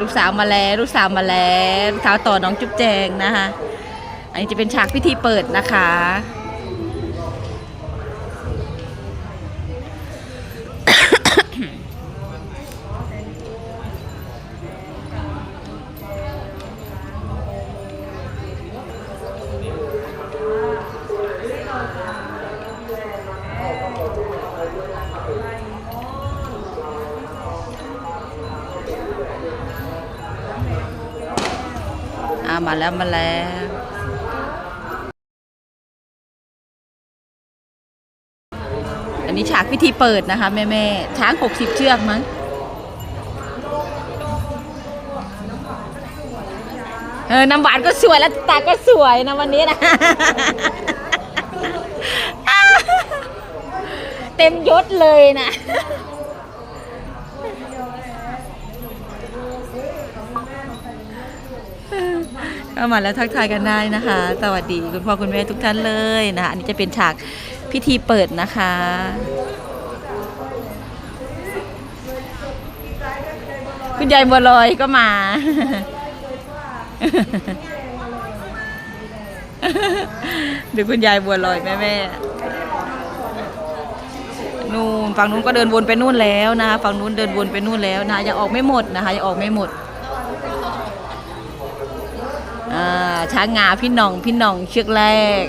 ลูกสาวมาแล้ว ลูกสาวมาแล้วลูกสาวต่อน้องจุ๊บแจงนะคะ อันนี้จะเป็นฉากพิธีเปิดนะคะ แล้วมาแล้วอันนี้ฉากพิธีเปิดนะคะ แม่แม่ๆช้าง60เชือกมั้งเออน้ำหวานก็สวยแล้วตาก็สวยนะวันนี้นะเต็มยศเลยนะ ก็มาแล้วทักทายกันได้นะคะ สวัสดีคุณพ่อคุณแม่ทุกท่านเลยนะคะอันนี้จะเป็นฉากพิธีเปิดนะคะคุณยายบัวลอยก็มาดูคุณยายบัวลอยแม่แม่นู่นฝั่งนู้นก็เดินวนไปนู่นแล้วนะคะฝั่งนู้นเดินวนไปนู่นแล้วนะคะยังออกไม่หมดนะคะยังออกไม่หมด ช้างงาพี่น้องพี่น้องเชือกแรก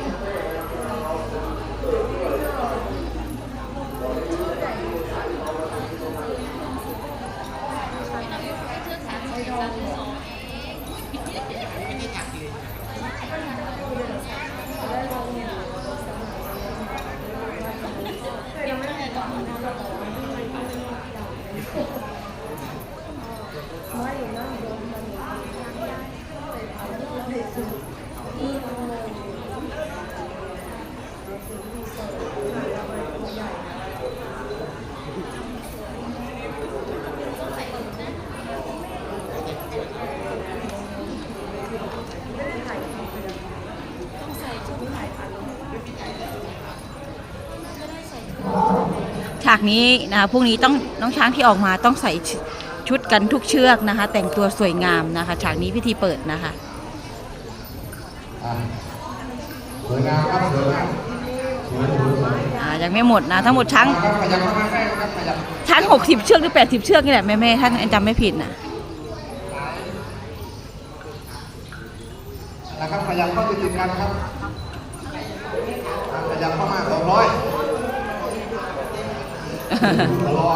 ฉากนี้นะคะพรุ่งนี้ต้องน้องช้างที่ออกมาต้องใส่ชุชุดกันทุกเชือกนะคะ แต่งตัวสวยงามนะคะ ฉากนี้พิธีเปิดนะคะอะสวยงามครับสวยงามสวยสวยสวยอ่ายังไม่หมดนะทั้งหมดช้างครับขยับเข้ามาใกล้ครับขยับช้าง60เชือกหรือ80เชือกนี่แหละแม่แม่ๆถ้าจำไม่ผิดนะนะครับขยับเข้าไปติดกันครับอะขยับเข้ามาสองร้อย ตลอ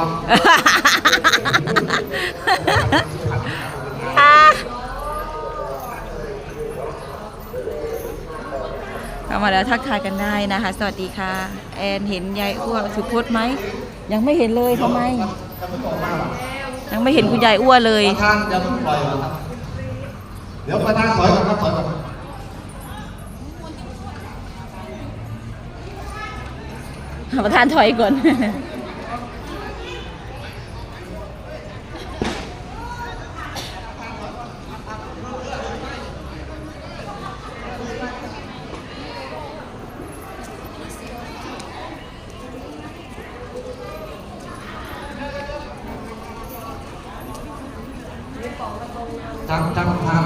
เข้ามาแล้วทักทายกันได้นะคะ สวัสดีค่ะ แอนเห็นยายอ้วนสุพจน์ไหม ยังไม่เห็นเลยทำไมจะไม่ออกมยังไม่เห็นคุณยายอ้วนเลย ประธานจะปล่อยครับเดี๋ยวประธานถอยก่อนครับถอยก่อนประธานถอยก่อน ทางทางทาง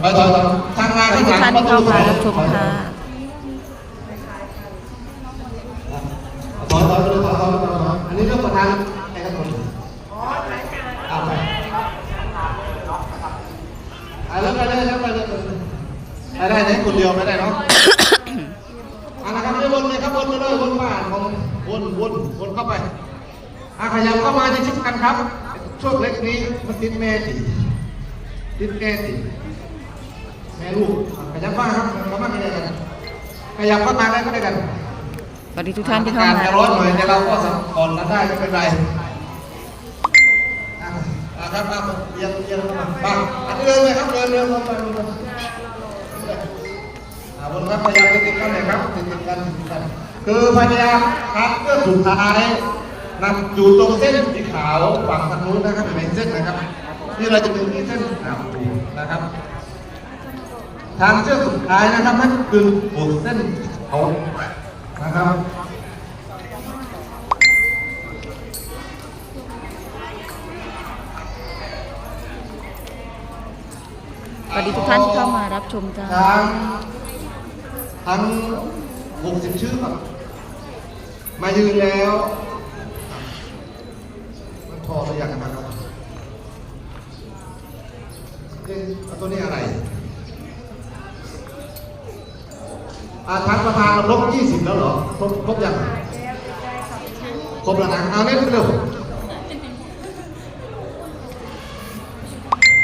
ไปถอยถอยทางงาน ทุ ข้าง ก หลัง ท่านที่เข้ามารับชมค่ะ ถอยถอยไปเลยถอยถอยถอยถอยอันนี้เรื่องประธานใครครับผมเอาไปเอาแล้วไปเลยแล้วไปเลยไปได้ไหนคนเดียวไม่ได้เนาะ เอาละครับไม่วนเลยครับวนไปเลยวนมาของวนวนวนเข้าไปอาขยับเข้ามาจะชิดกันครับ ช่วงเล็กนี้มันติดแม่ติติดแก่ติแม่ลูกขยับมาครับเข้ามาไม่ได้กันขยับเข้ามาได้ก็ได้กันสวัสดีทุกท่านที่เข้าอมาจะร้อนหน่อยแต่เราก็สัมผ่อนกันได้ไม่เป็นไรอะอะครับครับเรียงเรียงเข้ามาบ้างอันนี้เดินเลยครับเดินเดินลงไปลงไปอ่าบนครับพยายามติดกันเลยครับติดกันติดกัน คือพยายามครับเพื่อสุดท้ายนำอยู่ตรงเส้นสีขาวฝั่งทางนู้นนะครับเป็นเส้นนะครับนี่เราจะมีเส้นขาวนะครับ ทางเชือกสุดท้ายนะครับนั่นคือผูกเส้นเขานะครับอสวัสดีทุกท่านที่เข้ามารับชมจ้าช้างทั้งหกสิบชื่อครับ มายืนแล้ว มันพอหรือยังนะครับเอ๊ะเอาตัวนี้อะไรอาทางประธานลบยี่สิบแล้วเหรอ ครบครบยังครบแล้วนะเอาเล่นเร็ว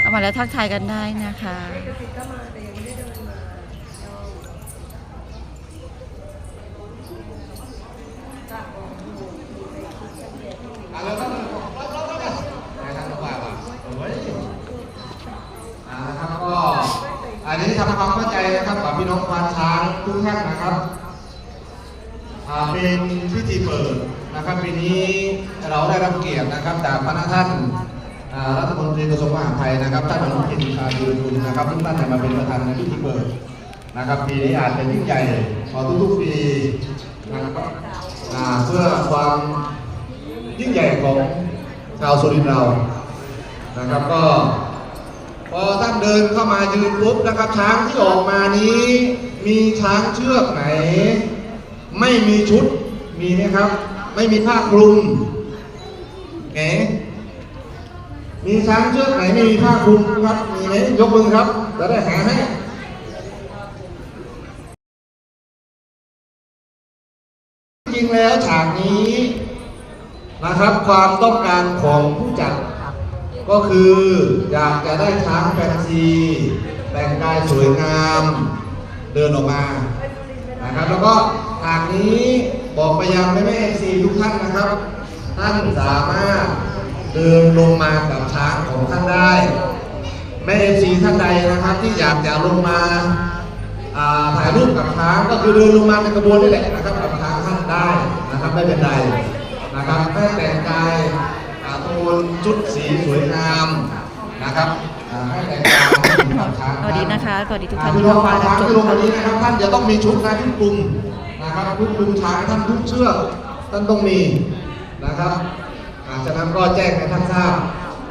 เข้ามาแล้วทักทายกันได้นะคะ เอาแล้วก็ให้ท่านผู้ว่าว่าโอ้ยอ่านะครับก็อันนี้ ทำความเข้าใจนะครับกับพี่น้องควานช้างทุกท่านนะครับเป็นพิธีเปิดนะครับปีนี้เราได้รับเกียรตินะครับจากพระท่านรัฐมนตรีกระทรวงมหาดไทยนะครับท่านอนุทินชาญวีรกุลนะครับทุกท่านได้มาเป็นประธานในพิธีเปิดนะครับปีนี้อาจจะยิ่งใหญ่กว่าทุกๆปีนะครับเพื่อความยิ่งใหญ่ของชาวสุรินทร์เรานะครับก็ พอท่านเดินเข้ามายืนปุ๊บนะครับ ช้างที่ออกมานี้ มีช้างเชือกไหน ไม่มีชุดมีไหมครับ ไม่มีผ้าคลุมแหมมีช้างเชือกไหนไม่มีผ้าคลุมครับมีไหมยกมือครับจะได้หาให้จริงแล้วฉากนี้นะครับความต้องการของผู้จัด ก็คืออยากจะได้ช้างแฟนซีแต่งกายสวยงาม เดินออกมานะครับ แล้วก็ฉากนี้บอกไปยังแม่แม่ซีทุกท่านนะครับ ท่านสามารถเดินลงมากับช้างของท่านได้แม่เอฟซีท่านใดนะครับ ที่อยากจะลงมาถ่ายรูปกับช้างก็คือเดินลงมาในกระบวนนี่แหละนะครับกับช้างท่านได้นะครับไม่เป็นไรนะครับให้แต่งกาย โทนชุดสีสวยงามนะครับอ่าให้แต่งกายกับช้างสวัสดีนะคะสวัสดีทุกท่านอ่ที่พี่น้องเข้ามาช้างรับชมที่ลงวันนี้นะครับท่านจะต้องมีชุดนะที่คลุมนะครับชุดคลุมช้างท่านทุกเชือกท่านต้องมีนะครับอ่าฉะนั้นก็แจ้งให้ท่านทราบ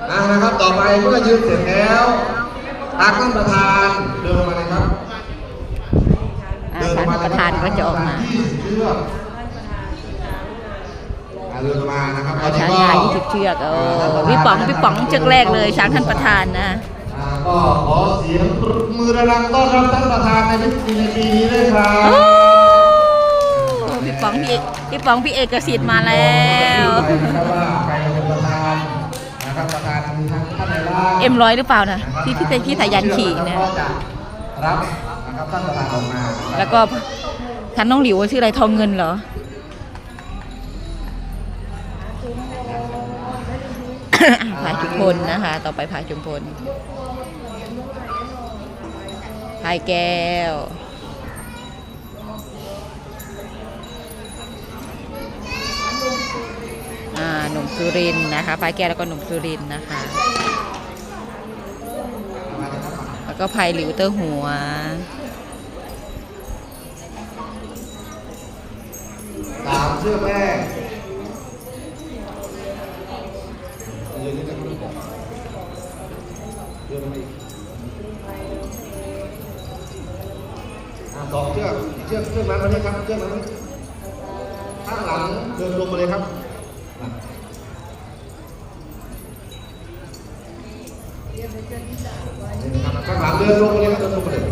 อ่านะครับ ต่อไปเมื่อยืนเสร็จแล้วทางท่านประธานเดินมาเลยครับอ่าทางท่านประธานก็จะออกมา20เชือกอ่า เดินมานะครับตอนนี้ช้างก็งา20 เชือกโอ้พี่ป๋องพี่ป๋องเชือกแรกเลยช้างท่านประธานนะ อ่าก็ขอเสียงปรบมือดังๆต้อนรับท่านประธานในพิธีในปีนี้ด้วยครับ โอ้พี่ป๋องพี่เอกพี่ป๋องพี่เอกสิทธิ์มาแล้ว นะครับว่าใครเป็นประธานนะครับประธานมีทั้งท่านในร่างเอ็มร้อยหรือเปล่านะที่พี่พี่สายันขี่เนี่ยก็จะรับนะครับท่านประธานออกมาแล้วก็ท่านน้องหลิวชื่ออะไรทองเงินเหรอ พายจุมพลนะคะ ต่อไปพายจุมพลพายแก้ว อ่าหนุ่มสุรินนะคะพายแก้วแล้วก็หนุ่มสุรินนะคะ แล้วก็พายหลิวเตอร์หัวสามเชือกแรกยืนนิดนึงเดินมาอีก อะสองเชือกเชือกเชือกนั้นมาเลยครับเชือกนั้นข้างหลังเดินลงมาเลยครับข้างหลังเดินลงมาเลยครับเดินลงมาเลย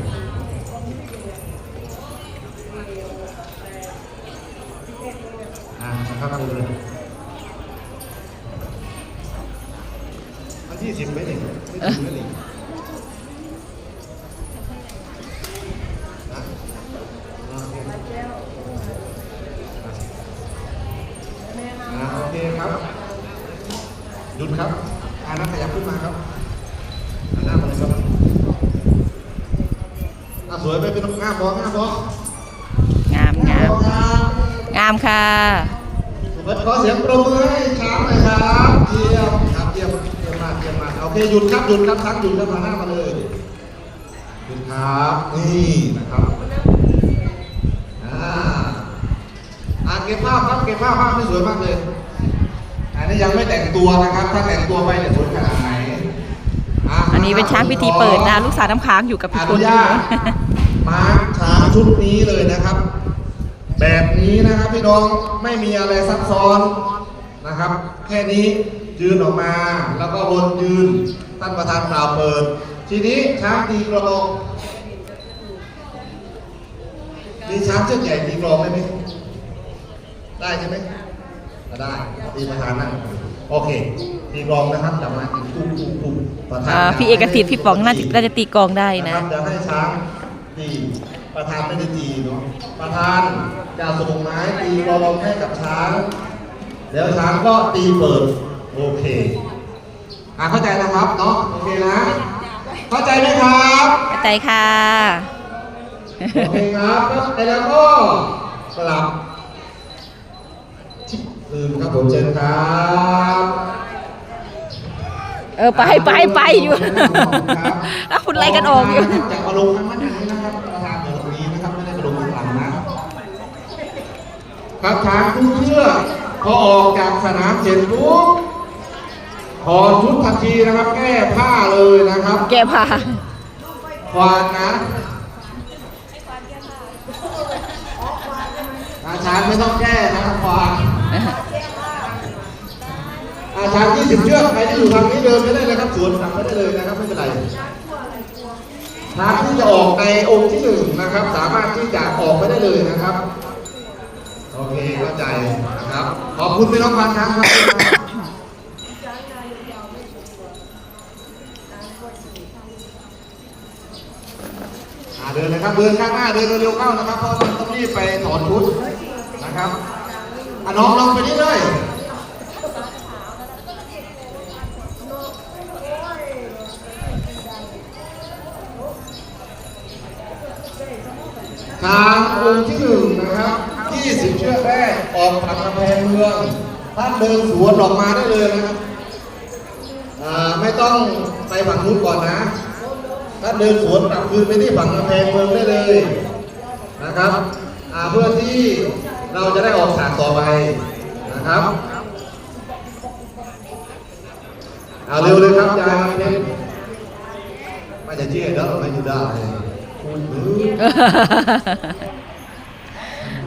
อ่านะครับเลยอันที่สิบไหมนี่ไม่ถึงไหมนี่นะอ่าโอเคครับ หยุดครับอ่านักขยับขึ้นมาครับหันหน้ามาเลยครับอ่าสวยไหมเป็นงามบอง่ามบองามงามงามงามค่ะขอเสียงปรบมือให้ช้างหน่อยครับเยี่ยมครับเยี่ยมเยี่ยมมากเยี่ยมมากโอเคหยุดครับหยุดครับช้างหยุดแล้วมาหน้ามาเลยหยุดครับนี่นะครับอ่าอ่าเก็บภาพครับเก็บภาพภาพไม่สวยมากเลยอันนี้ยังไม่แต่งตัวนะครับ ถ้าแต่งตัวไปเนี่ยสวยขนาดไหนอ่าอันนี้เป็นช้างพิธีเปิดนะลูกสาวน้ำค้างอยู่กับอพี่คุนุณญาต มาร์คช้างชุดนี้เลยนะครับ แบบนี้นะครับพี่น้องไม่มีอะไรซับซ้อนนะครับ แค่นี้ยืนออกมาแล้วก็วนยืนท่านประธานกล่าวเปิด ทีนี้ช้างตีกลองมีช้างเชือกใหญ่ตีกลองได้ไหมได้ใช่ไหมได้ตีประธานนั่งโอเคตีกลองนะครับจับมาตีตุ้มตุ้มตุ้มประธานอ่าพี่เอกสิทธิ์พี่ป๋องน่าจะน่าจะตีกลองได้นะครับจะให้ช้าง ตีประธานไม่ได้ตีเนาะประธานจะส่งไม้ตีกลองให้กับช้าง แล้วช้างก็ตีเปิด โอเคอ่าเข้าใจนะครับเนาะโอเคนะ เข้าใจไหมครับกระจายค่ะ โอเคครับแล้วก็กลับที่อื่นครับผมเชิญครับ เออไปไปไปอยู่แล้วคุณไล่กันออกอยู่จากอารมณ์ข้างหน้านี้นะครับประธานเดี๋ยวตรงนี้นะครับไม่ได้กระโดดข้างหลังนะครับช้างทุกเชือกพอออกจากสนามเสร็จปุ๊บถอดชุดทันทีนะครับ แก้ผ้าเลยนะครับ แกพาควานนะอาช้างไม่ต้องแก้นะครับควาน อาช้าง20 เชือกใครที่อยู่ทางนี้เดินไม่ได้เลยครับสวนสั่งไม่ได้เลยนะครับไม่เป็นไรทางที่จะออกในองค์ที่หนึ่งนะครับ สามารถที่จะออกไปได้เลยนะครับโอเคเข้าใจนะครับขอบคุณพี่น้องพันช้างครับเดินเลยครับเดินข้างหน้าเดินเร็วๆเข้านะครับเพราะมันต้องรีบไปถอนชุดนะครับอะน้องลองไปนี่เลย ทางองค์ที่หนึ่งนะครับ20เชือกแรกออกจากกำแพงเมือง ท่านเดินสวนออกมาได้เลยนะครับอ่าไม่ต้องไปฝั่งนู้นก่อนนะถ้านเดินสวนกลับคืนไปที่ฝั่งกำแพงเมืองได้เลยนะครับอ่าเพื่อที่เราจะได้ออกฉากต่อไปนะครับเอาเร็วเลยครับยายเพชรไม่จะเชื่อเด้อไม่อยู่ได้ อ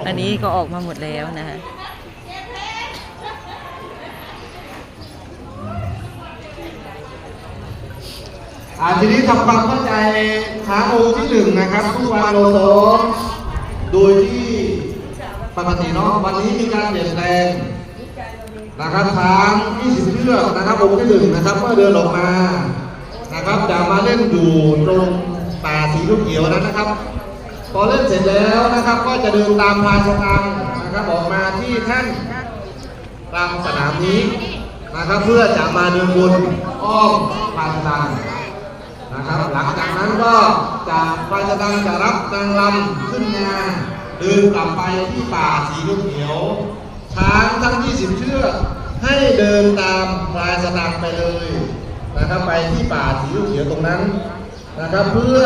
อันนี้ก็ออกมาหมดแล้วนะคะอ่าทีนี้ทำความเข้าใจช้างองค์ที่หนึ่งนะครับทุกวันโลโซโดยที่ปกติเนาะวันนี้มีการเปลี่ยนแปลงนะครับช้าง20เชือกนะครับองค์ที่หนึ่งนะครับ เมื่อเดินออกมานะครับจะมาเล่นอยู่ตรง ป่าสีลูกเขียวนั้นนะครับ พอเล่นเสร็จแล้วนะครับ ก็จะเดินตามพายสตังนะครับออกมาที่แท่นกลางสนามนี้นะครับเพื่อจะมาเดินวนอ้อมพายสตังนะครับ หลังจากนั้นก็จะพายสตังจะรับนางรำขึ้นงานเดินกลับไปที่ป่าสีลูกเขียวช้างทั้ง 20 เชือกให้เดินตามพลายสตังไปเลยนะครับไปที่ป่าสีลูกเขียวตรงนั้น นะครับเพื่อ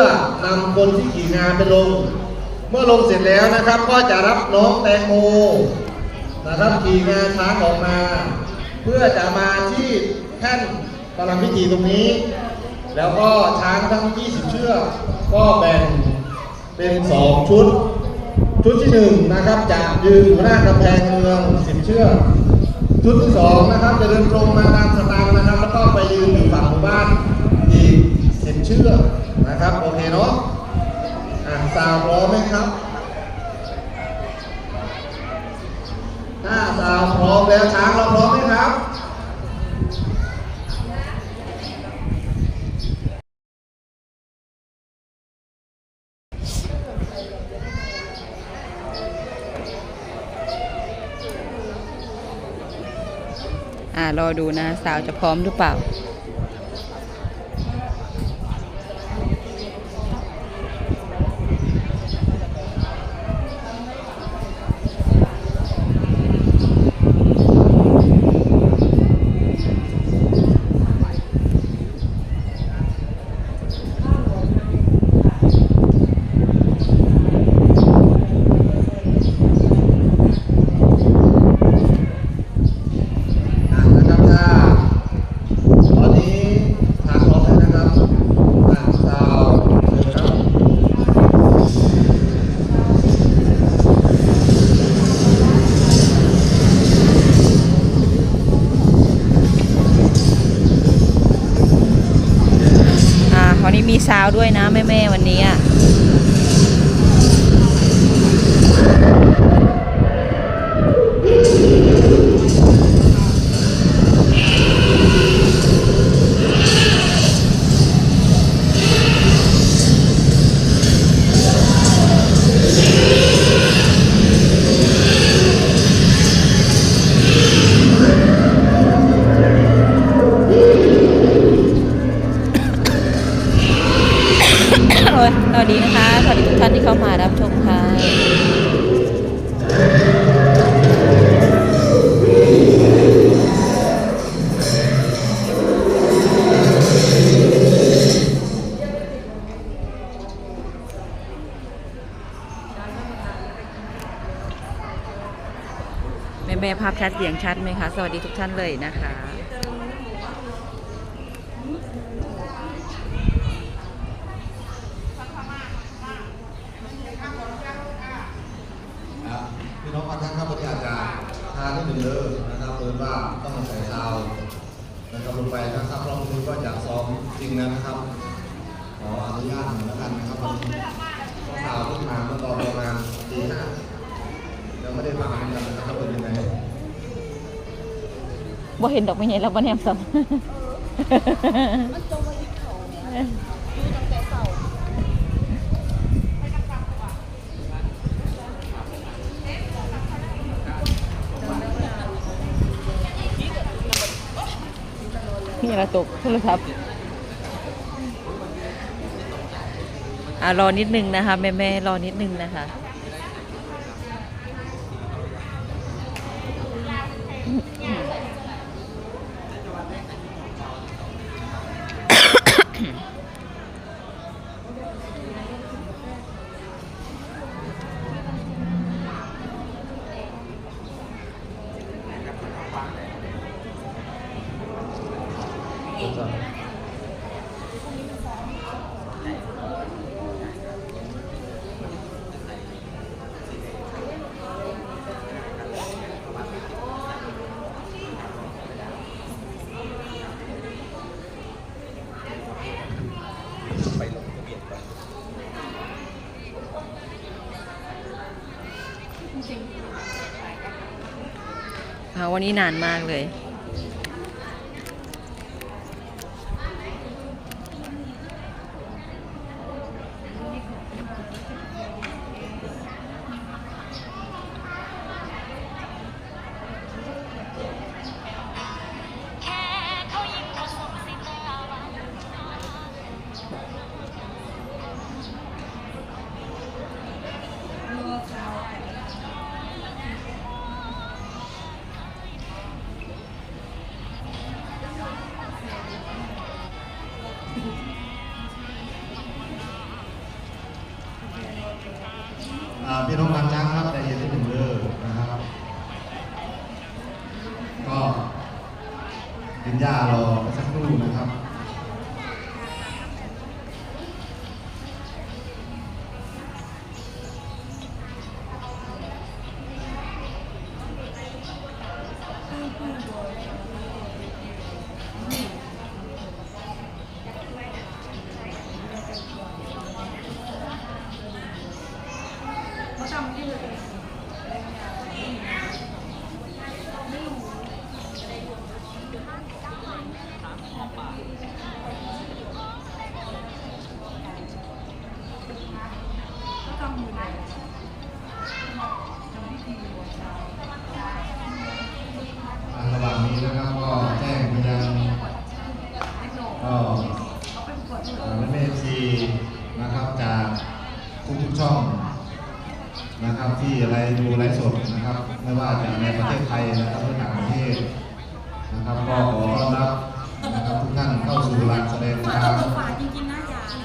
นำคนที่ขี่งานไปลง เมื่อลงเสร็จแล้วนะครับ ก็จะรับน้องแตงโมนะครับขี่งานช้างออกมา เพื่อจะมาที่แท่นประลังพิธีตรงนี้ แล้วก็ช้างทั้ง 20 เชือกก็แบ่งเป็น 2 ชุด ชุดที่หนึ่งนะครับจะยืนอยู่หน้ากำแพงเมืองสิบเชือกชุดที่สองนะครับจะเดินตรงมาตามสตางค์นะครับแล้วก็ไปยืนอยู่ฝั่งหมู่บ้านอีก สิบเชือกนะครับ โอเคเนาะอ่าสาวพร้อมไหมครับ ถ้าสาวพร้อมแล้วช้างเราพร้อมไหมครับรอดูนะ สาวจะพร้อมหรือเปล่า อะนะครับถ้าพร้อ มีซาว ด้วยนะแม่แม่ๆวันนี้อะ นะคะสวัสดีทุกท่านที่เข้ามารับชมค่ะแม่แม่ภาพชัดเสียงชัดไหมคะ สวัสดีทุกท่านเลยนะคะ ครับพี่น้องบางท่านครับวันนี้อาจจะทานนิดหนึ่งเด้อนะครับเปิดว่าต้องใส่ซาวด์นะครับลงไปนะครับเพราะบางทีก็อยากซ้อมจ ริงแล้วนะครับขออนุญาตหน่อยแล้วกันนะครับวันนี้เพราะข่าวที่มาเมื่อตอนประมาณตีห้ายังไม่ได้ฟังเหมือนกันนะครับเป็นยังไงบ่เห็นดอกไม้ใหญ่แล้วบ่แนมซ้ำนี่ละตกโทรศัพท์ อ่ารอนิดนึงนะคะแม่แม่ๆรอนิดนึงนะคะอ่า วันนี้นานมากเลย กินหญ้ารอสักครู่นะครับ อ่าระหว่างนี้นะครับก็แจ้งไปยังก็อ่าแม่เอฟซีนะครับจากทุกๆช่องนะครับที่อะไรดูไลฟ์สดนะครับ ไม่ว่าจะในประเทศไทยนะครับหรือต่างประเทศนะครับก็ขอต้อนรับนะครับทุกท่านเข้าสู่ลานแสดงนะครับ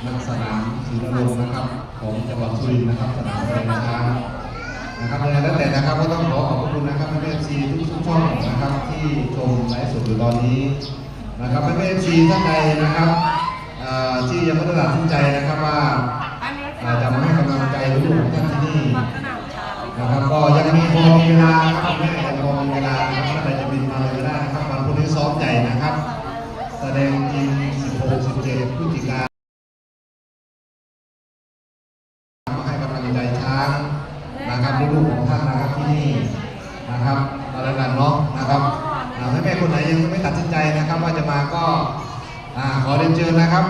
นักสนามศรีนรงค์นะครับ ของจังหวัดสุรินทร์นะครับสนามแสดงช้าง นะครับยังไงแล้วแต่นะครับก็ต้องขอขอบพระคุณนะครับแม่เอฟซีทุกๆช่องนะครับที่ชมไลฟ์สดอยู่ตอนนี้ นะครับแม่เอฟซีท่านใดนะครับที่ยังไม่ได้ตัดสินใจนะครับว่าจะมาให้กำลังใจลูกท่านที่นี่นะครับก็ยังมีพอมีเวลาครับแม่ยังพอมีเวลาครับท่านใดจะบินมาเลยก็ได้นะครับวันพรุ่งนี้ซ้อมใหญ่นะครับ แสดงจริง16 17พฤศจิกา อเรียนเชิญนะครับ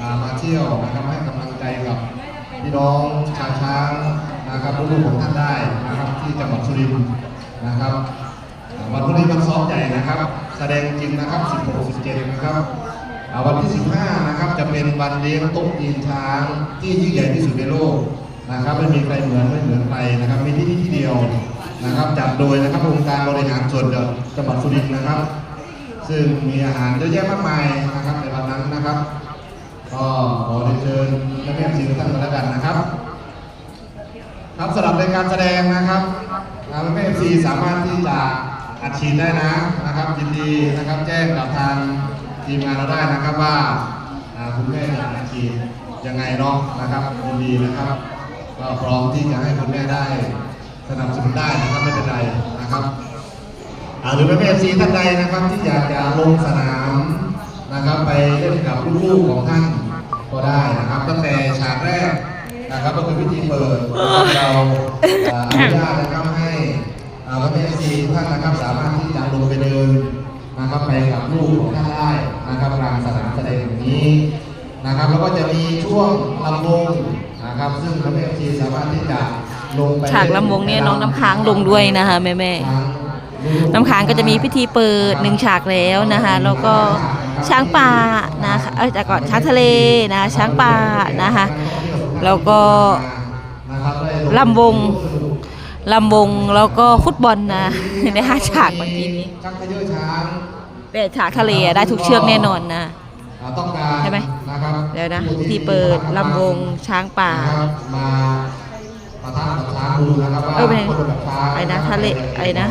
อ่ามาเที่ยวนะครับให้กำลังใจกับพี่น้องชาวช้างนะครับลูกๆของท่านได้นะครับที่จังหวัดสุรินทร์นะครับอ่าวันพรุ่งนี้วันซ้อมใหญ่นะครับ แสดงจริงนะครับ 16 17 นะครับอ่าวันที่ 15 นะครับจะ เป็นวันเลี้ยงต๊ะจีนช้างที่ยิ่งใหญ่ที่สุดในโลกนะครับไม่มีใครเหมือนไม่เหมือนใครนะครับมีที่นี่ที่เดียวนะครับจัดโดยนะครับองค์การบริหารส่วนจังหวัดสุรินทร์นะครับ ซึ่งมีอาหารเยอะแยะมากมายนะครับในวันนั้นนะครับก็ขอเรียนเชิญแม่แม่ซีทุกท่านมาแล้วกันนะครับ ครับสำหรับในการแสดงนะครับแม่แม่ซีสามารถที่จะอัดฉีดได้นะนะครับยินดีนะครับแจ้งกับทางทีมงานเราได้นะครับว่า คุณแม่จะอัดฉียังไงเนาะนะครับยินดีนะครับก็พร้อมที่จะให้คุณแม่ได้สนับสนุนได้นะครับไม่เป็นไรนะครับหรือแม่เอฟซีท่านใดนะครับ ที่อยากจะลงสนามนะครับ ไปเล่นกับลูกๆของท่านก็ได้นะครับตั้งแต่ฉากแรกนะครับก็คือพิธีเปิดเราอนุญาตนะครับให้อ่แม่เอฟซีท่านนะครับสามารถที่จะลงไปเดินนะครับไปกับลูกของท่านได้นะครับกลางสนามแสดงอย่างนี้ นะครับแล้วก็จะมีช่วงลำวงนะครับซึ่งแม่เอฟซีสามารถที่จะลงไปฉากลำวงเนี่ยน้องน้ำค้างลงด้วยนะคะแม่แม่ๆน้ำค้างก็จะมีพิธีเปิดหนึ่งฉากแล้วนะคะแล้วก็ช้างป่านะคะเอ้ยแต่ก่อนช้างทะเลนะช้างป่านะคะแล้วก็ลำวงลำวงแล้วก็ฟุตบอลนะในห้าฉากเมื่อกี้นี้ชักขยอช้างแต่ฉากทะเลอะได้ทุกเชือกแน่นอนนะอ่าต้องการใช่ไหม นะครับเดี๋ยวนะพิธีเปิดลำวงช้างป่านะครับมาปะทะกับช้างดูนะครับว่าเออเป็นไงคนกับช้างไอ้นะทะเลไอ้นะ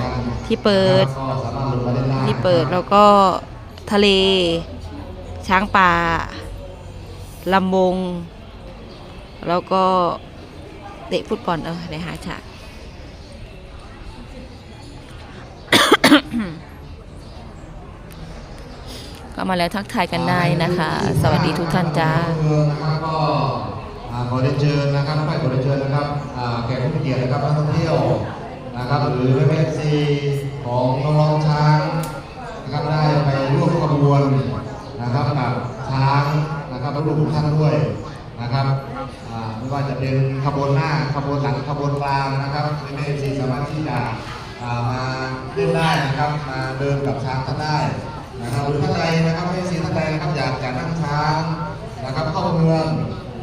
ที่เปิดก็สามารถลงมาล่นไที่เปิดแล้วก็ทะเล ช้างป่าลำวง แล้วก็เตะฟุตบอลเออในหาฉาก ก็มาแล้วทักทายกันได้นะคะ สวัสดีทุกท่านจ้านะครับก็ขอเรียนเชิญนะครับไปขอเรียนเชิญนะครับแขกผู้มีเกียรตินะครับนักท่องเที่ยวนะครับหรือแม่ซีของน้องๆช้างนะครับได้ไปร่วมขบวนนะครับกับช้างนะครับและลูกทุกท่านด้วยนะครับไม่ว่าจะเป็นขบวนหน้าขบวนหลังขบวนกลางนะครับแม่ซีสามารถที่จะมาเล่นได้นะครับมาเดินกับช้างท่านได้ นะครับหรือท่านใดนะครับไม่ซีท่านใดนะครับอยากจะนั่งช้างนะครับเข้าเมือง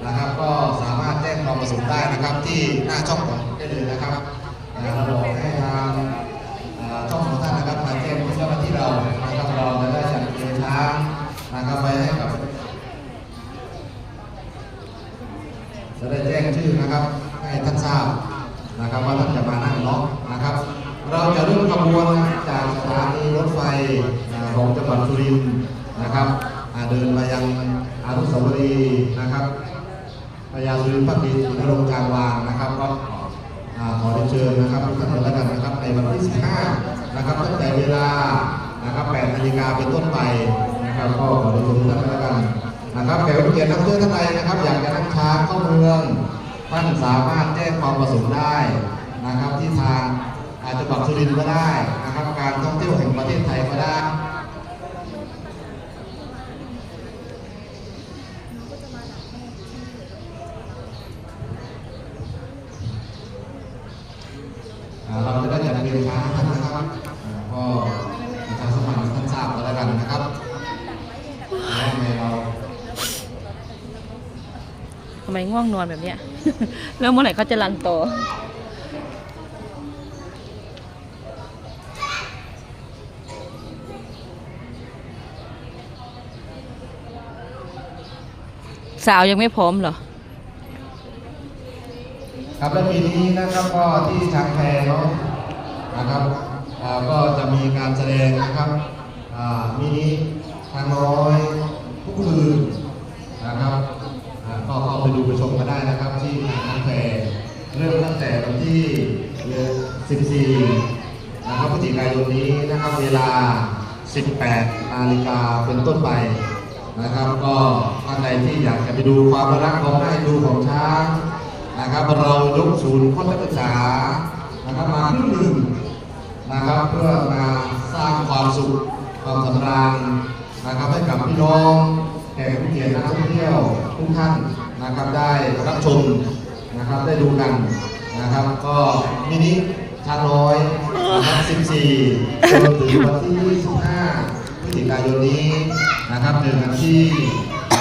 นะครับ ก็สามารถแจ้งความประสงค์ได้นะครับ ที่หน้าช่องของได้เลยนะครับนะครับบอกให้ทางช่องของท่านนะครับมาแจ้งเจ้าหน้าที่เรานะครับเราจะได้จัดเตรียมช้างนะครับไปให้กับจะได้แจ้งชื่อนะครับ ให้ท่านทราบนะครับว่าท่านจะมานั่งเนาะนะครับ เราจะเริ่มขบวนจากสถานีรถไฟ ของจังหวัดสุรินทร์นะครับเดินมายังอนุสาวรีย์นะครับพญาสุรินทร์พักดีนรงกลางวางนะครับก็อ่าขอเรียนเชิญนะครับทุกท่านแล้วกันนะครับในวันที่ 15 นะครับตั้งแต่เวลานะครับ8นาฬิกาเป็นต้นไปนะครับก็ขอเรียนเชิญทุกท่านแล้วกันนะครับแขกผู้เกียรตินักท่องเที่ยวท่านใดนะครับ อยากจะนั่งช้างเข้าเมืองท่านสามารถแจ้งความประสงค์ได้นะครับ ที่ทางอาจจะบัตรสุรินทร์ก็ได้นะครับ การท่องเที่ยวแห่งประเทศไทยก็ได้ อ่าเราจะได้จัด เรียนช้าให้ท่านนะครับอ่าก็ประชาสัมพันธ์ให้ท่านทราบก็แล้วกันนะครับแล้วในเราทำไมง่วงนอนแบบเนี้ย แล้วเมื่อไหร่เขาจะรันต่อสาวยังไม่พร้อมเหรอ ครับและปีนี้นะครับก็ที่ช้างแพเนาะ นะครับก็จะมีการแสดงนะครับมินิช้างน้อยทุกคืนนะครับก็เข้าไปดูไปชมกันได้นะครับ ที่ช้างแพเริ่มตั้งแต่วันที่ 14 นะครับพฤศจิกายนนี้นะครับเวลา 18 นาฬิกาเป็นต้นไปนะครับ ก็ท่านใดที่อยากจะไปดูความรักของได้ดูของช้างนะครับ เรายกศูนย์โคตรศึกษานะครับมาครึ่งหนึ่ง นะครับ เพื่อมาสร้างความสุขความสำราญนะครับให้กับพี่น้องแขกผู้เกียรตินักท่องเที่ยวทุกท่านนะครับได้รับชมนะครับได้ดูกันนะครับ ก็มินิช้างน้อยนะครับ14จนถึงวันที่25พฤศจิกายนนี้นะครับเจอกันที่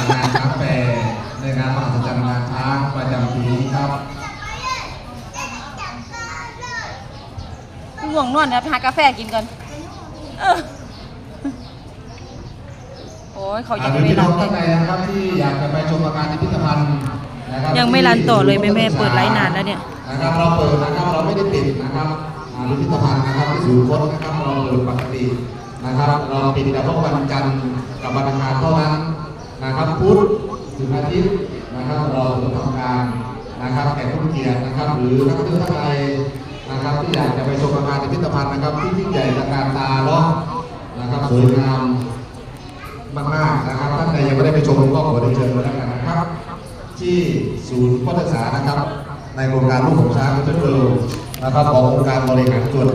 งานช้างแฟร์ในงานมหัศจรรย์งานช้างประจำปีนี้ครับ ง่วงนอนเดี๋ยวไปหากาแฟกินก่อนเออโอ้ยเขายังหรือไม่พี่น้รัองนท่านใดนะครับที่อยากจะไปชมอาคารพิพิธภัณฑ์นะครับยังไม่รันต่อเลยแม่แม่เปิดไลฟ์นานแล้วเนี่ยนะครับเราเปิดนะครับเราไม่ได้ปิดนะครับอ่าพิพิธภัณฑ์นะครับที่ศูนย์ค้นนะครับเราเปิดปกตินะครับ เราปิดแต่พวกวันจันทร์กับวันอังคารเท่านั้นนะครับพุธถึงอาทิตย์นะครับเราเปิดทำการนะครับแขกผู้เกียรตินะครับ หรือนักท่องเที่ยวท่านใด นะครับที่อยากจะไปชมอาคารพิพิธภัณฑ์นะครับ ที่ยิ่งใหญ่ตระการตาเนาะนะครับสวยงามมากๆนะครับท่านใดยังไม่ได้ไปชมก็ขอได้เชิญมาแล้วกันนะครับ ที่ศูนย์พัฒนานะครับ ในโครงการลูกของช้างเพื่อเกิร์นะครับขององค์การบริหารส่วน